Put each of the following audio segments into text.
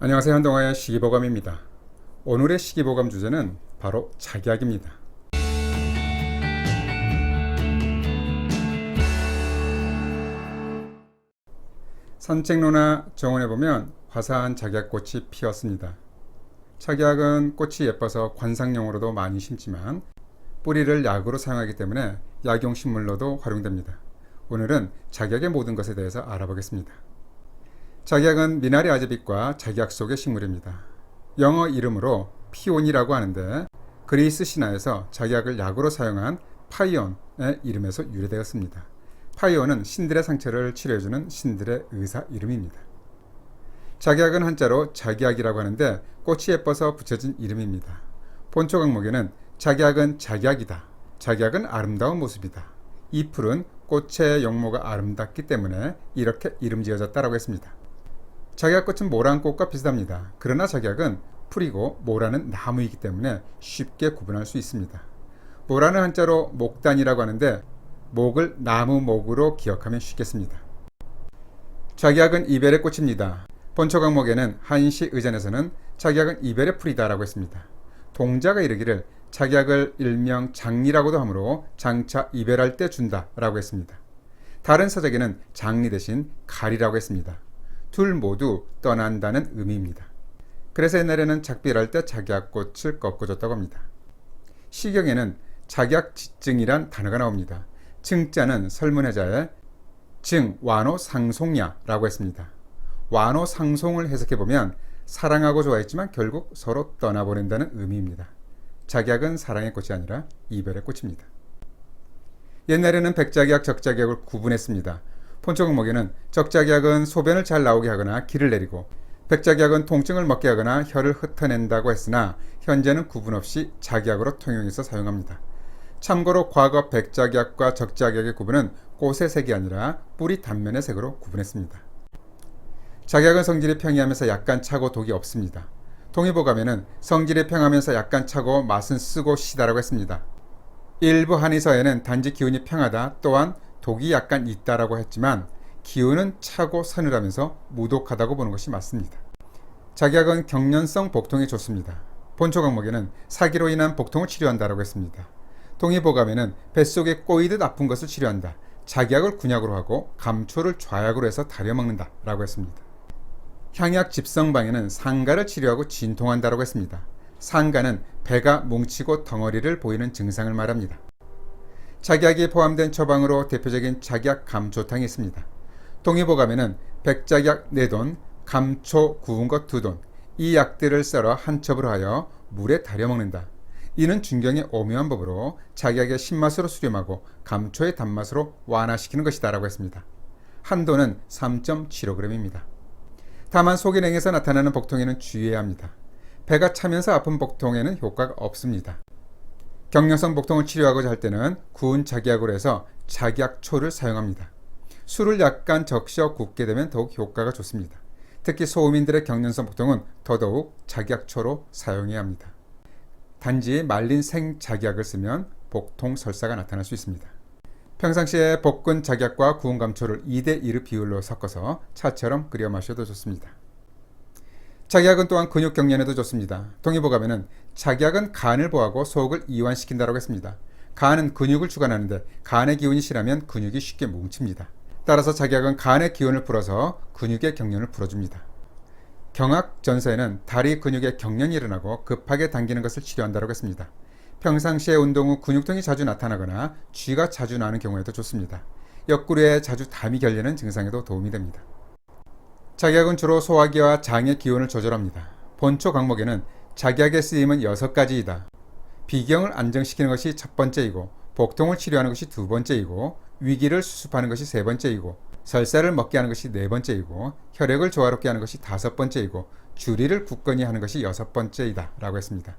안녕하세요. 한동화의 시기보감입니다. 오늘의 시기보감 주제는 바로 작약입니다. 산책로나 정원에 보면 화사한 작약꽃이 피었습니다. 작약은 꽃이 예뻐서 관상용으로도 많이 심지만 뿌리를 약으로 사용하기 때문에 약용식물로도 활용됩니다. 오늘은 작약의 모든 것에 대해서 알아보겠습니다. 작약은 미나리 아제빛과 작약 속의 식물입니다. 영어 이름으로 피온이라고 하는데 그리스 신화에서 작약을 약으로 사용한 파이온의 이름에서 유래되었습니다. 파이온은 신들의 상처를 치료해주는 신들의 의사 이름입니다. 작약은 한자로 작약이라고 하는데 꽃이 예뻐서 붙여진 이름입니다. 본초 강목에는 작약은 작약이다. 작약은 아름다운 모습이다. 이 풀은 꽃의 용모가 아름답기 때문에 이렇게 이름 지어졌다라고 했습니다. 작약꽃은 모란꽃과 비슷합니다. 그러나 작약은 풀이고 모란은 나무이기 때문에 쉽게 구분할 수 있습니다. 모란은 한자로 목단이라고 하는데 목을 나무 목으로 기억하면 쉽겠습니다. 작약은 이별의 꽃입니다. 본초 강목에는 한시 의전에서는 작약은 이별의 풀이다라고 했습니다. 동자가 이르기를 작약을 일명 장리라고도 하므로 장차 이별할 때 준다라고 했습니다. 다른 서적에는 장리 대신 가리라고 했습니다. 둘 모두 떠난다는 의미입니다. 그래서 옛날에는 작별할 때 작약꽃을 꺾어줬다고 합니다. 시경에는 작약지증이란 단어가 나옵니다. 증자는 설문해자의 증, 완호, 상송야라고 했습니다. 완호, 상송을 해석해 보면 사랑하고 좋아했지만 결국 서로 떠나보낸다는 의미입니다. 작약은 사랑의 꽃이 아니라 이별의 꽃입니다. 옛날에는 백작약, 적작약을 구분했습니다. 본초공목에는 적작약은 소변을 잘 나오게 하거나 기를 내리고 백작약은 통증을 먹게 하거나 혀를 흩어낸다고 했으나 현재는 구분 없이 작약으로 통용해서 사용합니다. 참고로 과거 백작약과 적작약의 구분은 꽃의 색이 아니라 뿌리 단면의 색으로 구분했습니다. 작약은 성질이 평이하면서 약간 차고 독이 없습니다. 동의보감에는 성질이 평하면서 약간 차고 맛은 쓰고 시다라고 했습니다. 일부 한의서에는 단지 기운이 평하다 또한 독이 약간 있다라고 했지만 기운은 차고 서늘하면서 무독하다고 보는 것이 맞습니다. 작약은 경련성 복통에 좋습니다. 본초 강목에는 사기로 인한 복통을 치료한다라고 했습니다. 동의보감에는 뱃속에 꼬이듯 아픈 것을 치료한다. 작약을 군약으로 하고 감초를 좌약으로 해서 다려 먹는다 라고 했습니다. 향약 집성방에는 상가를 치료하고 진통한다라고 했습니다. 상가는 배가 뭉치고 덩어리를 보이는 증상을 말합니다. 작약이 포함된 처방으로 대표적인 작약 감초탕이 있습니다. 동의보감에는 백작약 4돈, 감초 구운 것 2돈, 이 약들을 썰어 한 첩으로 하여 물에 달여 먹는다. 이는 중경의 오묘한 법으로 작약의 신맛으로 수렴하고 감초의 단맛으로 완화시키는 것이다 라고 했습니다. 한도는 3.75g입니다. 다만 소기냉에서 나타나는 복통에는 주의해야 합니다. 배가 차면서 아픈 복통에는 효과가 없습니다. 경련성 복통을 치료하고자 할 때는 구운 작약으로 해서 작약초를 사용합니다. 술을 약간 적셔 굽게 되면 더욱 효과가 좋습니다. 특히 소음인들의 경련성 복통은 더더욱 작약초로 사용해야 합니다. 단지 말린 생작약을 쓰면 복통 설사가 나타날 수 있습니다. 평상시에 볶은 작약과 구운 감초를 2대 1의 비율로 섞어서 차처럼 끓여 마셔도 좋습니다. 작약은 또한 근육 경련에도 좋습니다. 동의보감에는 작약은 간을 보하고 속을 이완시킨다고 했습니다. 간은 근육을 주관하는데 간의 기운이 실하면 근육이 쉽게 뭉칩니다. 따라서 작약은 간의 기운을 풀어서 근육의 경련을 풀어줍니다. 경악 전서에는 다리 근육에 경련이 일어나고 급하게 당기는 것을 치료한다고 했습니다. 평상시에 운동 후 근육통이 자주 나타나거나 쥐가 자주 나는 경우에도 좋습니다. 옆구리에 자주 담이 결리는 증상에도 도움이 됩니다. 작약은 주로 소화기와 장의 기운을 조절합니다. 본초 강목에는 작약의 쓰임은 6가지이다. 비경을 안정시키는 것이 첫 번째이고 복통을 치료하는 것이 두 번째이고 위기를 수습하는 것이 세 번째이고 설사를 먹게 하는 것이 네 번째이고 혈액을 조화롭게 하는 것이 다섯 번째이고 주리를 굳건히 하는 것이 여섯 번째이다 라고 했습니다.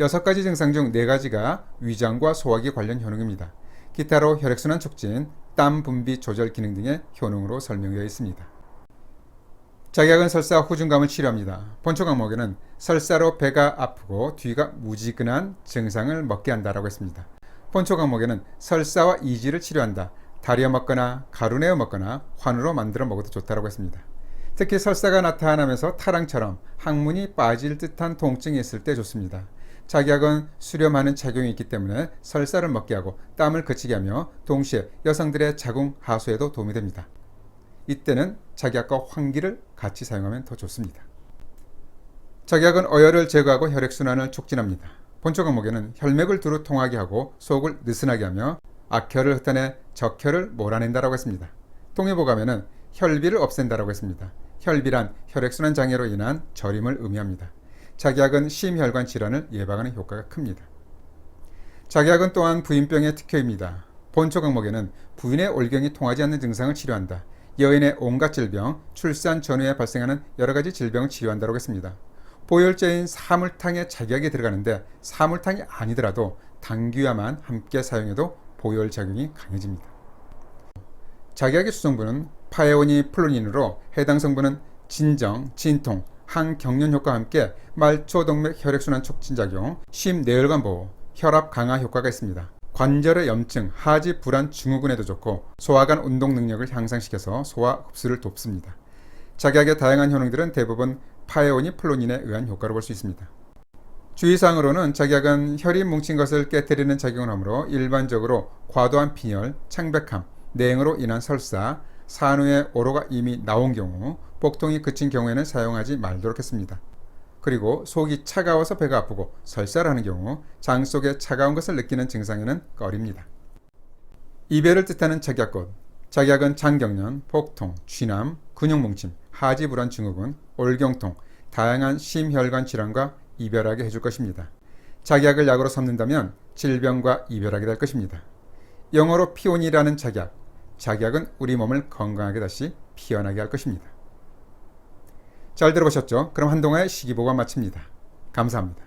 여섯 가지 증상 중 네 가지가 위장과 소화기 관련 효능입니다. 기타로 혈액순환 촉진, 땀 분비 조절 기능 등의 효능으로 설명되어 있습니다. 작약은 설사 후중감을 치료합니다. 본초 강목에는 설사로 배가 아프고 뒤가 무지근한 증상을 먹게 한다라고 했습니다. 본초 강목에는 설사와 이지를 치료한다. 다려 먹거나 가루 내어 먹거나 환으로 만들어 먹어도 좋다고 했습니다. 특히 설사가 나타나면서 타랑처럼 항문이 빠질 듯한 통증이 있을 때 좋습니다. 작약은 수렴하는 작용이 있기 때문에 설사를 먹게 하고 땀을 그치게 하며 동시에 여성들의 자궁 하수에도 도움이 됩니다. 이때는 작약과 환기를 같이 사용하면 더 좋습니다. 작약은 어혈을 제거하고 혈액순환을 촉진합니다. 본초 강목에는 혈맥을 두루 통하게 하고 속을 느슨하게 하며 악혈을 흩어내 적혈을 몰아낸다라고 했습니다. 통일보감에는 혈비를 없앤다라고 했습니다. 혈비란 혈액순환 장애로 인한 저림을 의미합니다. 작약은 심혈관 질환을 예방하는 효과가 큽니다. 작약은 또한 부인병의 특효입니다. 본초 강목에는 부인의 올경이 통하지 않는 증상을 치료한다. 여인의 온갖 질병, 출산 전후에 발생하는 여러 가지 질병을 치료한다고 했습니다. 보혈제인 사물탕에 작약이 들어가는데 사물탕이 아니더라도 당귀와만 함께 사용해도 보혈 작용이 강해집니다. 작약의 수성분은 파에오니 플로닌으로 해당 성분은 진정, 진통, 항경련 효과와 함께 말초동맥 혈액순환 촉진 작용, 심내혈관 보호, 혈압 강화 효과가 있습니다. 관절의 염증, 하지 불안 증후군에도 좋고 소화관 운동 능력을 향상시켜서 소화 흡수를 돕습니다. 작약의 다양한 효능들은 대부분 파에오니 플로닌에 의한 효과로 볼 수 있습니다. 주의사항으로는 작약은 혈이 뭉친 것을 깨뜨리는 작용을 하므로 일반적으로 과도한 빈혈, 창백함, 냉으로 인한 설사, 산후에 오로가 이미 나온 경우, 복통이 그친 경우에는 사용하지 말도록 했습니다. 그리고 속이 차가워서 배가 아프고 설사를 하는 경우 장 속에 차가운 것을 느끼는 증상에는 꺼립니다. 이별을 뜻하는 작약꽃 작약은 장경련, 복통, 쥐남, 근육뭉침, 하지불안 증후군, 올경통, 다양한 심혈관 질환과 이별하게 해줄 것입니다. 작약을 약으로 삼는다면 질병과 이별하게 될 것입니다. 영어로 피온이라는 작약, 작약은 우리 몸을 건강하게 다시 피어나게 할 것입니다. 잘 들어보셨죠? 그럼 한동안의 시기보가 마칩니다. 감사합니다.